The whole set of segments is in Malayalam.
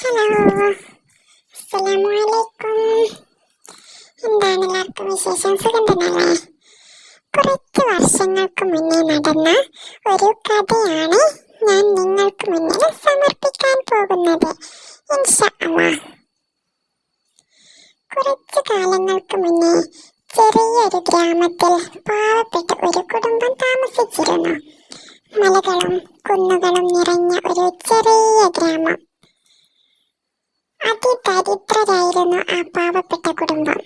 ഹലോ അസ്സലാമലൈക്കും എന്താണ് എല്ലാവർക്കും വിശേഷം? സുഖം തന്നെയല്ലേ? കുറച്ച് വർഷങ്ങൾക്ക് മുന്നേ നടന്ന ഒരു കഥയാണ് ഞാൻ നിങ്ങൾക്ക് മുന്നിൽ സമർപ്പിക്കാൻ പോകുന്നത്. ഇൻഷാ അല്ലാ കുറച്ചു കാലങ്ങൾക്ക് മുന്നേ ചെറിയൊരു ഗ്രാമത്തിൽ പാവപ്പെട്ട ഒരു കുടുംബം താമസിച്ചിരുന്നു. മലകളും കുന്നുകളും നിറഞ്ഞ ഒരു ചെറിയ ഗ്രാമം. അതിദരിദ്രരായിരുന്നു ആ പാവപ്പെട്ട കുടുംബം.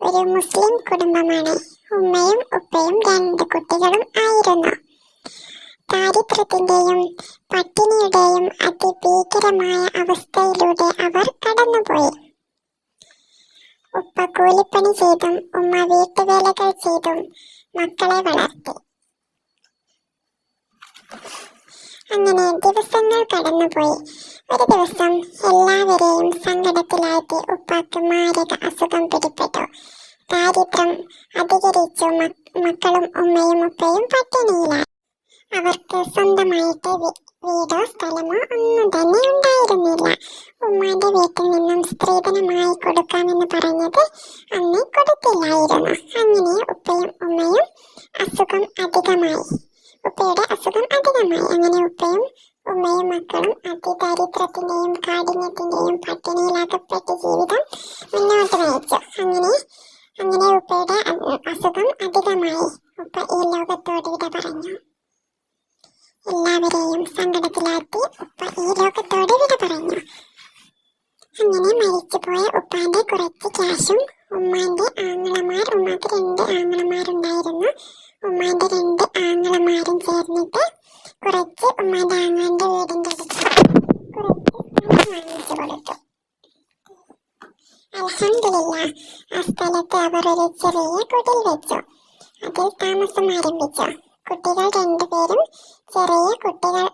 ഒരു മുസ്ലിം കുടുംബമാണ്. ഉമ്മയും ഉപ്പയും രണ്ട് കുട്ടികളും ആയിരുന്നു. ദാരിദ്ര്യത്തിന്റെയും പട്ടിണിയുടെയും അതിഭീകരമായ അവസ്ഥയിലൂടെ അവർ കടന്നുപോയി. ഉപ്പ കൂലിപ്പണി ചെയ്തും ഉമ്മ വീട്ടുവേലകൾ ചെയ്തും മക്കളെ വളർത്തി. അങ്ങനെ ദിവസങ്ങൾ കടന്നുപോയി. ഒരു ദിവസം എല്ലാവരെയും സങ്കടത്തിലാക്കി ഉപ്പാക്ക് മാരക അസുഖം പിടിപെട്ടു ദാരിദ്ര്യം അധികരിച്ചു. മക്കളും ഉമ്മയും ഉപ്പയും പട്ടിണിയിലായി. അവർക്ക് സ്വന്തമായിട്ട് വീടോ സ്ഥലമോ ഒന്നും തന്നെ ഉണ്ടായിരുന്നില്ല. ഉമ്മാന്റെ വീട്ടിൽ നിന്നും സ്ത്രീധനമായി കൊടുക്കാമെന്ന് പറഞ്ഞത് അന്ന് കൊടുത്തില്ലായിരുന്നു. അങ്ങനെ ഉപ്പയും ഉമ്മയും അസുഖം അധികമായി. ഉപ്പയുടെ അസുഖം അധികമായി. അങ്ങനെ ഉപ്പയും ഉമ്മയും മക്കളും അതിദാരിദ്ര്യത്തിന്റെയും കാഠിന്യത്തിന്റെയും പട്ടിണിയിലാക്കപ്പെട്ട ജീവിതം മുന്നോട്ട് നയിച്ചു. അങ്ങനെ അങ്ങനെ ഉപ്പയുടെ അസുഖം അധികമായി ഉപ്പ ഈ ലോകത്തോട് വിട പറഞ്ഞു. എല്ലാവരെയും സങ്കടത്തിലാക്കി ഉപ്പ ഈ ലോകത്തോട് വിട പറഞ്ഞു. അങ്ങനെ മരിച്ചുപോയ ഉപ്പാന്റെ കുറച്ച് ക്യാഷും ഉമ്മാന്റെ ആങ്ങളമാർ ഉമ്മാക്ക് രണ്ട് ആങ്ങളമാരുണ്ടായിരുന്നു. ഉമ്മാന്റെ രണ്ട് ആങ്ങളമാരും ചേർന്നിട്ട് കുറച്ച് ഉമ്മാന്റെ ആങ്ങളന്റെ വീടിന്റെ അടുത്ത് കുറച്ച് സ്ഥലം വാങ്ങിച്ചു കൊടുത്തു അൽഹംദുലില്ലാ ആ സ്ഥലത്ത് അവർ ഒരു ചെറിയ കുടിൽ വെച്ചു. അതിൽ താമസം ആരംഭിച്ചു. കുട്ടികൾ രണ്ടുപേരും ചെറിയ കുട്ടികൾ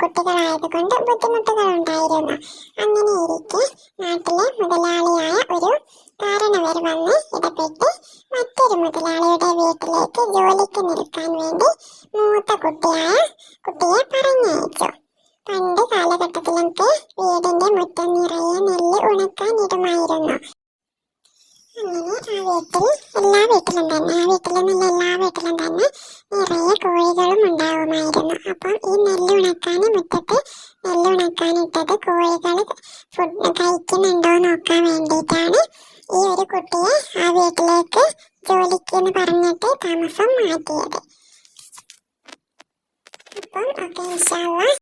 കുട്ടികളായതുകൊണ്ട് ബുദ്ധിമുട്ടുകൾ ഉണ്ടായിരുന്നു അങ്ങനെ ഇരിക്കെ നാട്ടിലെ മുതലാളിയായ ഒരു കാരണവർ വന്ന് ജോലിക്ക് നിൽക്കാൻ വേണ്ടി മൂത്ത കുട്ടിയായ കുട്ടിയെ പറഞ്ഞയച്ചു. പണ്ട് കാലഘട്ടത്തിലൊക്കെ വീടിന്റെ മുറ്റം നിറയെ നെല്ല് ഉണക്കാൻ ഇടുമായിരുന്നു അങ്ങനെ ആ വീട്ടിൽ എല്ലാ വീട്ടിലും തന്നെ ആ വീട്ടിലെന്നല്ല എല്ലാ വീട്ടിലും തന്നെ നിറയെ കോഴികളും ഉണ്ടാവുമായിരുന്നു. അപ്പം ഈ നെല്ല് ഉണക്കാൻ മുറ്റത്ത് നെല്ല് ഉണക്കാനിട്ടത് കോഴികൾ ഫുഡ് കഴിക്കുന്നുണ്ടോ നോക്കാൻ വേണ്ടിയിട്ടാണ് ഈ ഒരു കുട്ടിയെ ആ വീട്ടിലേക്ക് ജോലിക്ക് പറഞ്ഞിട്ട് താമസം മാറ്റിയത്. അപ്പം ഓക്കെ ഇൻഷാല്ല